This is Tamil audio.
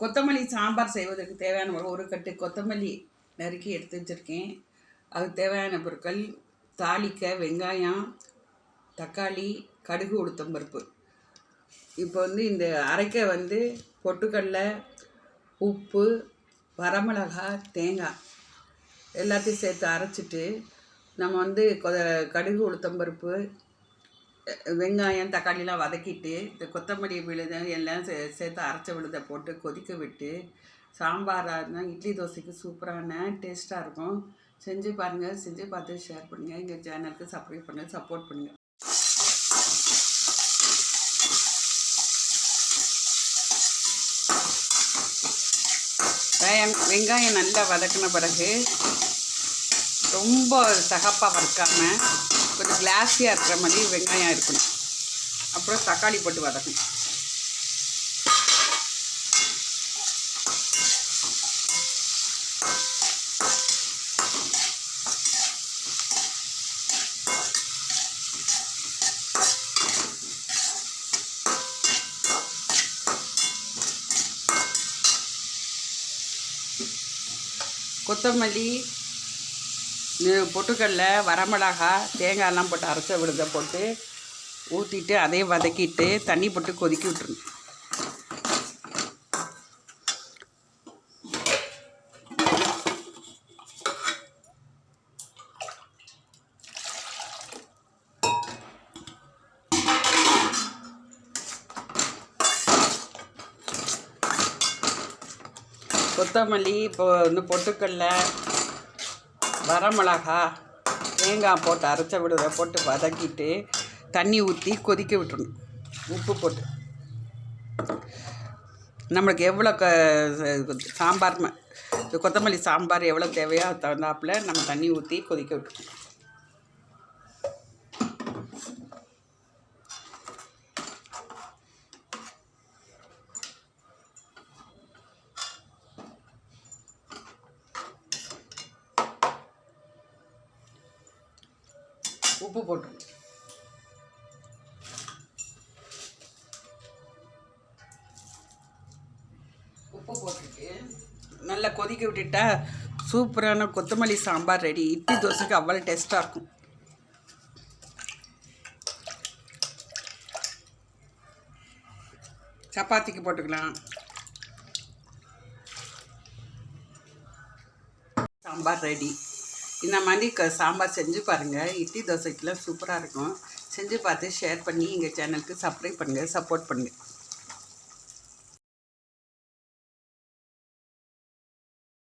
கொத்தமல்லி சாம்பார் செய்வதற்கு தேவையான ஒரு கட்டு கொத்தமல்லி நறுக்கி எடுத்து வச்சுருக்கேன். அதுக்கு தேவையான பொருட்கள் தாளிக்க வெங்காயம் தக்காளி கடுகு உளுத்தம் பருப்பு. இப்போ வந்து இந்த அரைக்க வந்து பொட்டுக்கடலை உப்பு வரமிளகாய் தேங்காய் எல்லாத்தையும் சேர்த்து அரைச்சிட்டு நம்ம வந்து கொ கடுகு உளுத்தம்பருப்பு வெங்காயம் தக்காளிலாம் வதக்கிட்டு இந்த கொத்தமல்லி விழுத எல்லாம் சே சேர்த்து அரைச்ச விழுதை போட்டு கொதிக்க விட்டு சாம்பாராக இருந்தால் இட்லி தோசைக்கு சூப்பரான டேஸ்ட்டாக இருக்கும். செஞ்சு பாருங்கள் செஞ்சு பார்த்து ஷேர் பண்ணுங்கள் எங்கள் சேனலுக்கு சப்ஸ்கிரைப் பண்ணுங்கள் சப்போர்ட் பண்ணுங்கள் வெங்காயம் நல்லா வதக்கின பிறகு ரொம்ப சகப்பாக வறுக்காமல் கொஞ்சம் கிளாஸியாக இருக்கிற மாதிரி வெங்காயம் இருக்கணும். அப்புறம் தக்காளி போட்டு வதக்கணும். கொத்தமல்லி பொட்டுக்கடல வரமிளகா தேங்காயெல்லாம் போட்டு அரைச்ச விழுத போட்டு ஊற்றிட்டு அதையும் வதக்கிட்டு தண்ணி போட்டு கொதிக்க விட்டுருங்க. கொத்தமல்லி இப்போ வந்து பொட்டுக்கடலை வரமிளகா தேங்காய் போட்டு அரைச்ச விடுதை போட்டு வதக்கிட்டு தண்ணி ஊற்றி கொதிக்க விட்டுணும் உப்பு போட்டு. நம்மளுக்கு எவ்வளோ க சாம்பார் கொத்தமல்லி சாம்பார் எவ்வளோ தேவையோ அது தகுந்தாப்புல நம்ம தண்ணி ஊற்றி கொதிக்க விட்டுருணும் உப்பு போட்டுரும் உப்பு போட்டுட்டு நல்லா கொதிக்க விட்டுட்டா சூப்பரான கொத்தமல்லி சாம்பார் ரெடி. இட்லி தோசைக்கு அவ்வளோ டேஸ்ட்டாக இருக்கும். சப்பாத்திக்கு போட்டுக்கலாம். சாம்பார் ரெடி. இந்த மாதிரி க சாம்பார் செஞ்சு பாருங்கள் இட்லி தோசைக்கெலாம் சூப்பராக இருக்கும். செஞ்சு பார்த்து ஷேர் பண்ணி எங்கள் சேனலுக்கு சப்ஸ்கிரைப் பண்ணுங்கள் சப்போர்ட் பண்ணுங்கள்